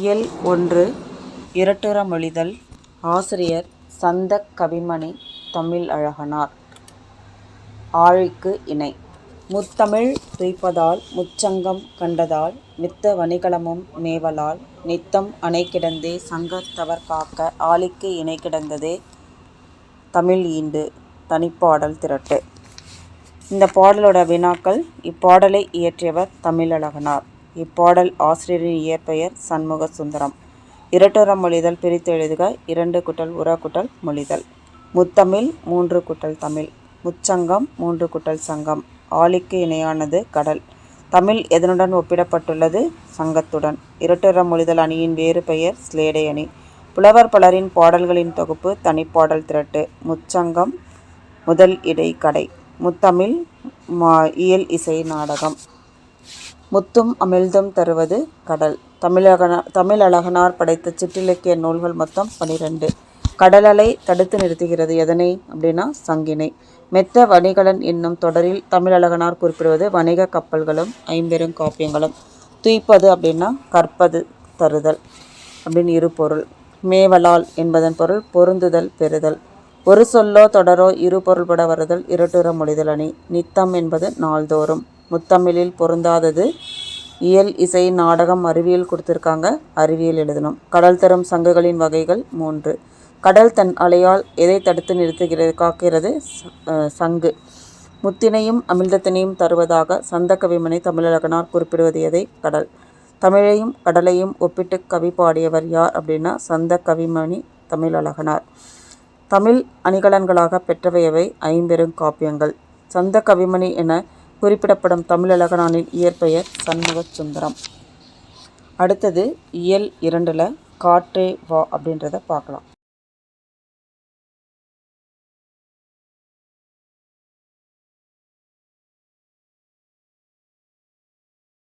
இயல் ஒன்று. இரட்டுறமொழிதல். ஆசிரியர் சந்தக் கவிமணி தமிழழகனார் ஆழிக்கு இணை. முத்தமிழ் துய்ப்பதால் முச்சங்கம் கண்டதால் மித்த வணிகளமும் மேவலால் நித்தம் அணை கிடந்தே சங்கத்தவர் காக்க ஆழிக்கு இணைகிடந்ததே தமிழ் ஈண்டு தனிப்பாடல் திரட்டு. இந்த பாடலோட வினாக்கள் இப்பாடலை இயற்றியவர் தமிழழகனார். இப்பாடல் ஆசிரியரின் இயற்பெயர் சண்முக சுந்தரம் இரட்டுற மொழிதல் பிரித்து எழுதுக இரண்டு குட்டல் உர குட்டல் மொழிதல். முத்தமிழ் மூன்று குட்டல் தமிழ். முச்சங்கம் மூன்று குட்டல் சங்கம். ஆழிக்கு இணையானது கடல். தமிழ் எதனுடன் ஒப்பிடப்பட்டுள்ளது? சங்கத்துடன். இரட்டுற மொழிதல் அணியின் வேறு பெயர் ஸ்லேடை அணி. புலவர் பலரின் பாடல்களின் தொகுப்பு தனிப்பாடல் திரட்டு. முச்சங்கம் முதல் இடை கடை முத்தமிழ் இயல் இசை நாடகம். முத்தும் அமிழ்தும் தருவது கடல். தமிழகனார் தமிழழகனார் படைத்த சிற்றிலக்கிய நூல்கள் மொத்தம் பனிரெண்டு. கடலலை தடுத்து நிறுத்துகிறது எதனை? அப்படின்னா சங்கினை. மெத்த வணிகலன் என்னும் தொடரில் தமிழழகனார் குறிப்பிடுவது வணிக கப்பல்களும் ஐம்பெரும் காப்பியங்களும். துய்ப்பது அப்படின்னா கற்பது தருதல் அப்படின்னு இரு பொருள். மேவலால் என்பதன் பொருள் பொருந்துதல் பெறுதல். ஒரு சொல்லோ தொடரோ இரு பொருள்பட வருதல் இரட்டுற மொழிதல் அணி. நித்தம் என்பது நாள்தோறும். முத்தமிழில் பொருந்தாதது. இயல் இசை நாடகம் அறிவியல் கொடுத்துருக்காங்க. அறிவியல் எழுதணும். கடல் தரும் சங்குகளின் வகைகள் மூன்று. கடல் தன் அலையால் எதை தடுத்து நிறுத்துகிறது காக்கிறது? சங்கு. முத்தினையும் அமிழ்தத்தினையும் தருவதாக சந்த கவிமனை தமிழகனார் குறிப்பிடுவது எதை? கடல். தமிழையும் கடலையும் ஒப்பிட்டு கவி பாடியவர் யார் அப்படின்னா சந்த கவிமணி தமிழழகனார். தமிழ் அணிகலன்களாக பெற்றவையவை ஐம்பெரும் காப்பியங்கள். சந்த கவிமணி என குறிப்பிடப்படும் தமிழழகனானின் இயற்பெயர் சண்முக சுந்தரம் அடுத்தது இயல் இரண்டில் காற்றே வா அப்படின்றத பார்க்கலாம்.